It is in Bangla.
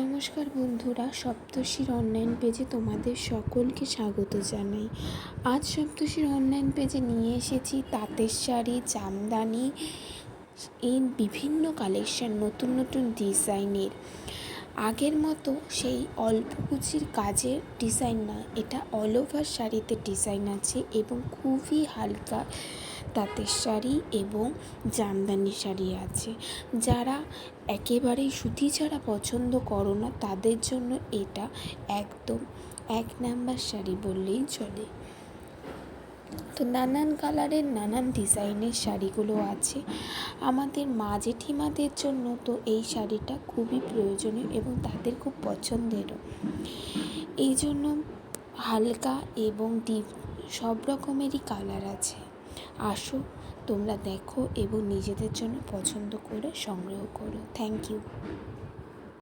নমস্কার বন্ধুরা, সপ্তর্ষির অনলাইন পেজে তোমাদের সকলকে স্বাগত জানাই। আজ সপ্তর্ষির অনলাইন পেজে নিয়ে এসেছি তাঁতের শাড়ি, জামদানি এই বিভিন্ন কালেকশন নতুন নতুন ডিজাইনের। আগের মতো সেই অল্প কুচির কাজের ডিজাইন না, এটা অল ওভার শাড়িতে ডিজাইন আছে এবং খুবই হালকা তাঁতের শাড়ি এবং জামদানি শাড়ি আছে। যারা একেবারেই সুতি ছাড়া পছন্দ করো না, তাদের জন্য এটা একদম এক নাম্বার শাড়ি বললেই চলে। তো নানান কালারের নানান ডিজাইনের শাড়িগুলো আছে। আমাদের মা জেঠিমাদের জন্য তো এই শাড়িটা খুবই প্রয়োজনীয় এবং তাদের খুব পছন্দেরও। এই জন্য হালকা এবং ডিপ সব রকমেরই কালার আছে। আসো তোমরা দেখো এবং নিজেদের জন্য পছন্দ করে সংগ্রহ করো। Thank you